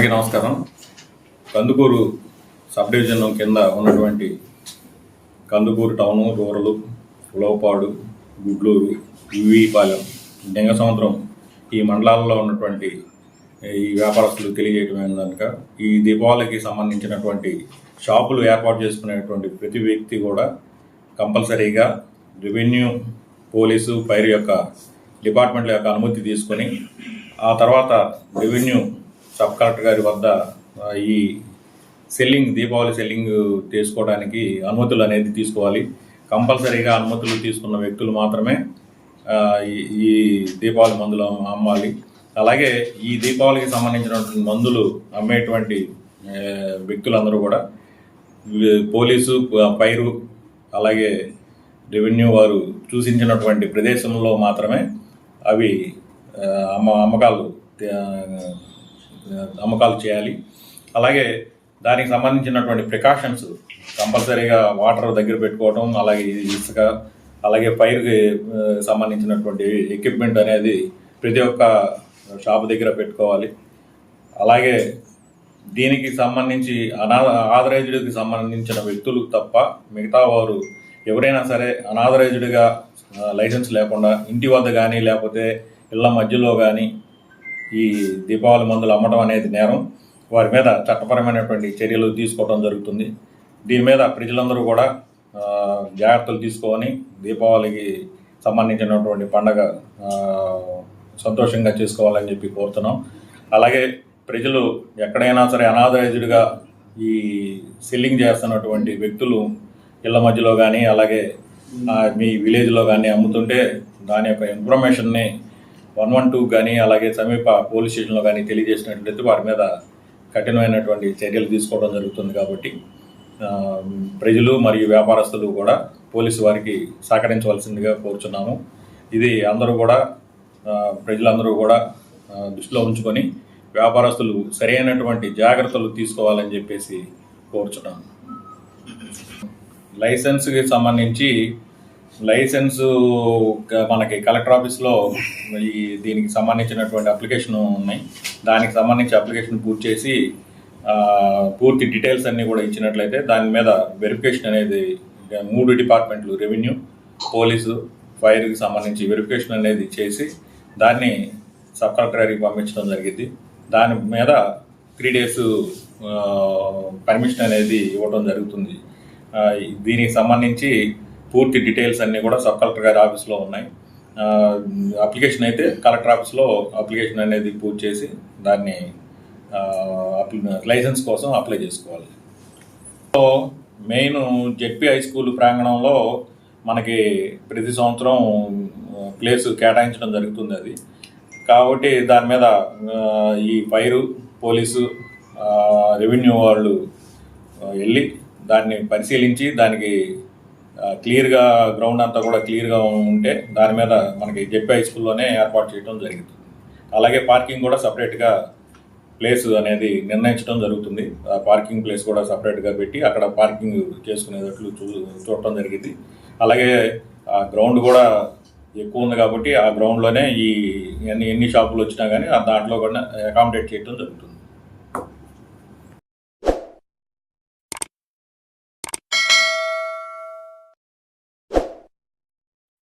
అందరికీ నమస్కారం. Kandukur sub division కింద ఉన్నటువంటి కందుకూరు టౌను రూరల్ లోపాడు గుడ్లూరు వివిపాలెం డెంగ సముద్రం ఈ మండలాల్లో ఉన్నటువంటి ఈ వ్యాపారస్తులు తెలియజేయడం ఏంటంటే ఈ దీపావళికి సంబంధించినటువంటి షాపులు ఏర్పాటు చేసుకునేటువంటి ప్రతి వ్యక్తి కూడా కంపల్సరీగా రెవెన్యూ పోలీసు ఫైర్ యొక్క డిపార్ట్మెంట్ల యొక్క అనుమతి తీసుకొని ఆ తర్వాత రెవెన్యూ సబ్ కలెక్టర్ గారి వద్ద ఈ సెల్లింగ్ దీపావళి సెల్లింగ్ చేసుకోవడానికి అనుమతులు అనేది తీసుకోవాలి. కంపల్సరీగా అనుమతులు తీసుకున్న వ్యక్తులు మాత్రమే ఈ- దీపావళి మందులు అమ్మాలి. అలాగే ఈ దీపావళికి సంబంధించినటువంటి మందులు అమ్మేటువంటి వ్యక్తులందరూ కూడా పోలీసు పైరు అలాగే రెవెన్యూ వారు సూచించినటువంటి ప్రదేశంలో మాత్రమే అవి అమ్మ అమ్మకాలు అమ్మకాలు చేయాలి. అలాగే దానికి సంబంధించినటువంటి ప్రికాషన్స్ కంపల్సరీగా వాటర్ దగ్గర పెట్టుకోవడం అలాగే ఇసుక అలాగే పైరుకి సంబంధించినటువంటి ఎక్విప్మెంట్ అనేది ప్రతి ఒక్క షాప్ దగ్గర పెట్టుకోవాలి. అలాగే దీనికి సంబంధించి అనా ఆథరైజ్డ్కి సంబంధించిన వ్యక్తులు తప్ప మిగతా వారు ఎవరైనా సరే అనాథరైజ్డ్గా లైసెన్స్ లేకుండా ఇంటి వద్ద కానీ లేకపోతే ఇళ్ళ మధ్యలో కానీ ఈ దీపావళి మందులు అమ్మడం అనేది నేరం. వారి మీద చట్టపరమైనటువంటి చర్యలు తీసుకోవడం జరుగుతుంది. దీని మీద ప్రజలందరూ కూడా జాగ్రత్తలు తీసుకొని దీపావళికి సంబంధించినటువంటి పండగ సంతోషంగా చేసుకోవాలని చెప్పి కోరుతున్నాం. అలాగే ప్రజలు ఎక్కడైనా సరే అనాథరైజ్డ్గా ఈ సెల్లింగ్ చేస్తున్నటువంటి వ్యక్తులు ఇళ్ళ మధ్యలో కానీ అలాగే మీ విలేజ్లో కానీ అమ్ముతుంటే దాని యొక్క ఇన్ఫర్మేషన్ని వన్ వన్ టూ కానీ అలాగే సమీప పోలీస్ స్టేషన్లో కానీ తెలియజేసినట్లయితే వారి మీద కఠినమైనటువంటి చర్యలు తీసుకోవడం జరుగుతుంది కాబట్టి ప్రజలు మరియు వ్యాపారస్తులు కూడా పోలీసు వారికి సహకరించవలసిందిగా కోరుచున్నాము. ఇది అందరూ కూడా ప్రజలందరూ కూడా దృష్టిలో ఉంచుకొని వ్యాపారస్తులు సరైనటువంటి జాగ్రత్తలు తీసుకోవాలని చెప్పేసి కోరుచున్నాము. లైసెన్స్కి సంబంధించి లైసెన్సు మనకి కలెక్టర్ ఆఫీస్లో ఈ దీనికి సంబంధించినటువంటి అప్లికేషన్ ఉన్నాయి. దానికి సంబంధించి అప్లికేషన్ పూర్తి చేసి పూర్తి డీటెయిల్స్ అన్నీ కూడా ఇచ్చినట్లయితే దాని మీద వెరిఫికేషన్ అనేది మూడు డిపార్ట్మెంట్లు రెవెన్యూ పోలీసు ఫైర్కి సంబంధించి వెరిఫికేషన్ అనేది చేసి దాన్ని సబ్ కలెక్టరీకి పంపించడం జరిగింది. దాని మీద త్రీ డేస్ పర్మిషన్ అనేది ఇవ్వడం జరుగుతుంది. దీనికి సంబంధించి పూర్తి డీటెయిల్స్ అన్నీ కూడా సబ్ కలెక్టర్ గారి ఆఫీస్లో ఉన్నాయి. అప్లికేషన్ అయితే కలెక్టర్ ఆఫీస్లో అప్లికేషన్ అనేది పూర్తి చేసి దాన్ని లైసెన్స్ కోసం అప్లై చేసుకోవాలి. So main ZP high school ప్రాంగణంలో మనకి ప్రతి సంవత్సరం ప్లేస్ కేటాయించడం జరుగుతుంది అది. కాబట్టి దాని మీద ఈ ఫైరు పోలీసు రెవెన్యూ వాళ్ళు వెళ్ళి దాన్ని పరిశీలించి దానికి క్లియర్గా గ్రౌండ్ అంతా కూడా క్లియర్గా ఉంటే దాని మీద మనకి జెప్పి హై స్కూల్లోనే ఏర్పాటు చేయడం జరిగింది. అలాగే పార్కింగ్ కూడా సపరేట్గా ప్లేస్ అనేది నిర్ణయించడం జరుగుతుంది. ఆ పార్కింగ్ ప్లేస్ కూడా సపరేట్గా పెట్టి అక్కడ పార్కింగ్ చేసుకునేటట్లు చూ చూడటం జరిగింది. అలాగే ఆ గ్రౌండ్ కూడా ఎక్కువ ఉంది కాబట్టి ఆ గ్రౌండ్లోనే ఈ ఎన్ని ఎన్ని షాపులు వచ్చినా కానీ ఆ దాంట్లో కూడా అకామిడేట్ చేయడం జరుగుతుంది.